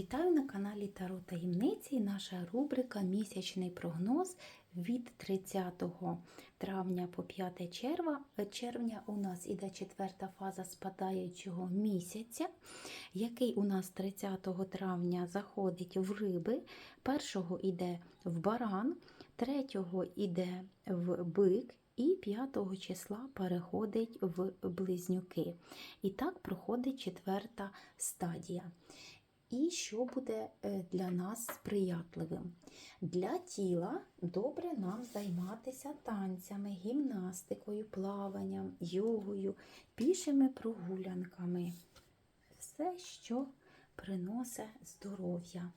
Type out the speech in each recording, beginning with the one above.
Вітаю на каналі Таро Таємниці. Наша рубрика Місячний прогноз від 30 травня по 5 червня. Червня у нас іде четверта фаза спадаючого місяця, який у нас 30 травня заходить в риби, першого йде в баран, третього йде в бик. І 5 числа переходить в близнюки. І так проходить четверта стадія. І що буде е, для нас сприятливим? Для тіла добре нам займатися танцями, гімнастикою, плаванням, йогою, пішими прогулянками. Все, що приносить здоров'я.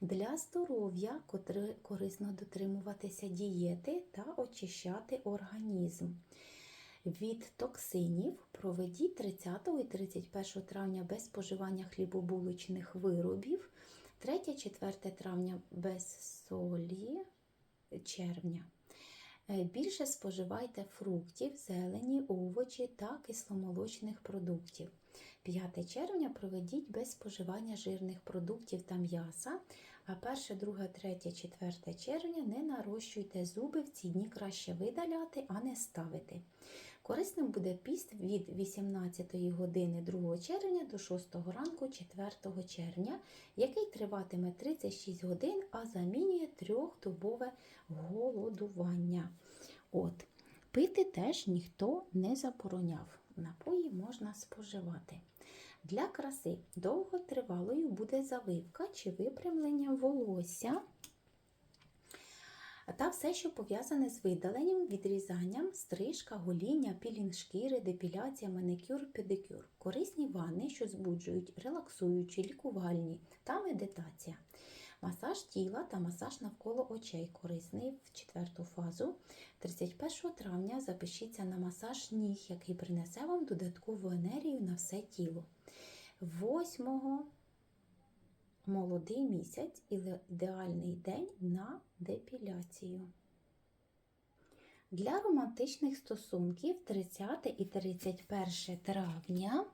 Для здоров'я корисно дотримуватися дієти та очищати організм. Від токсинів проведіть 30 і 31 травня без споживання хлібобулочних виробів, 3-4 травня без солі червня. Е, Більше споживайте фруктів, зелені, овочі та кисломолочних продуктів. 5 червня проведіть без споживання жирних продуктів та м'яса, а 1, 2, 3, 4 червня не нарощуйте зуби, в ці дні краще видаляти, а не ставити. Корисним буде піст від 18 години 2 червня до 6 ранку 4 червня, який триватиме 36 годин, а замінює трьохдобове голодування. От. Пити теж ніхто не забороняв. Напої можна споживати. Для краси довготривалою буде завивка чи випрямлення волосся та все, що пов'язане з видаленням, відрізанням, стрижка, гоління, пілінг шкіри, депіляція, маникюр, педикюр, корисні ванни, що збуджують, релаксуючі, лікувальні та медитація. Масаж тіла та масаж навколо очей корисний в четверту фазу. 31 травня запишіться на масаж ніг, який принесе вам додаткову енергію на все тіло. 8 молодий місяць і ідеальний день на депіляцію. Для романтичних стосунків 30 і 31 травня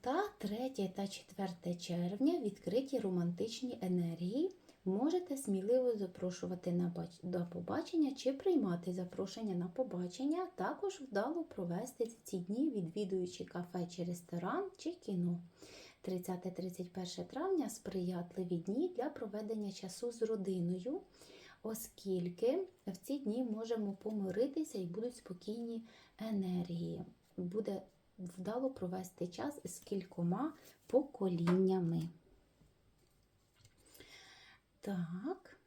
та 3 та 4 червня відкриті романтичні енергії. Можете сміливо запрошувати на побачення чи приймати запрошення на побачення, також вдало провести ці дні, відвідуючи кафе чи ресторан чи кіно. 30-31 травня сприятливі дні для проведення часу з родиною, оскільки в ці дні можемо помиритися і будуть спокійні енергії. Буде вдало провести час з кількома поколіннями. Так.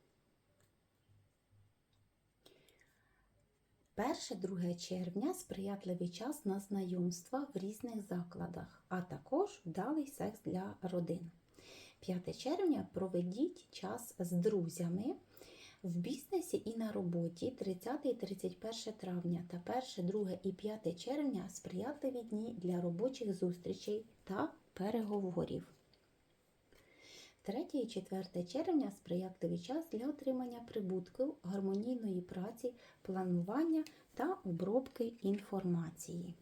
1-2 червня сприятливий час на знайомства в різних закладах, а також вдалий секс для родин. 5 червня проведіть час з друзями в бізнесі і на роботі 30 і 31 травня та 1, 2 і 5 червня сприятливі дні для робочих зустрічей та переговорів. 3 і 4 червня сприятливий час для отримання прибутку, гармонійної праці, планування та обробки інформації.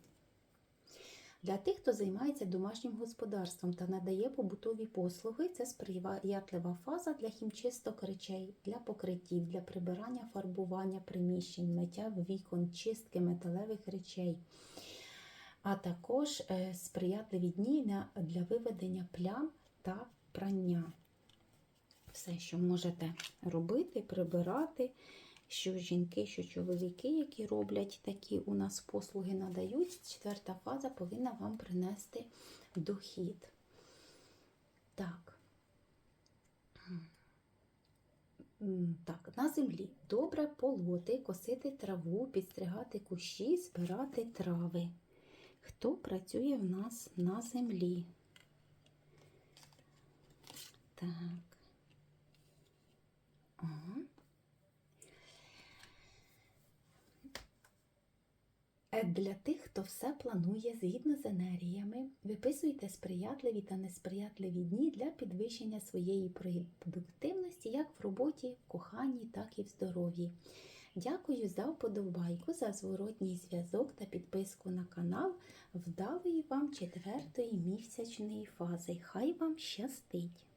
Для тих, хто займається домашнім господарством та надає побутові послуги, це сприятлива фаза для хімчисток речей, для покриттів, для прибирання, фарбування приміщень, миття вікон, чистки металевих речей, а також е, сприятливі дні для виведення плям та прання. Все, що можете робити, прибирати, що жінки, що чоловіки, які роблять такі у нас послуги, надають. Четверта фаза повинна вам принести дохід. Так. Так, на землі добре полоти, косити траву, підстригати кущі, збирати трави. Хто працює в нас на землі? Так. Ага. Е, Для тих, хто все планує згідно з енергіями, виписуйте сприятливі та несприятливі дні для підвищення своєї продуктивності як в роботі, в коханні, так і в здоров'ї. Дякую за вподобайку, за зворотній зв'язок та підписку на канал. Вдалої вам четвертої місячної фази. Хай вам щастить!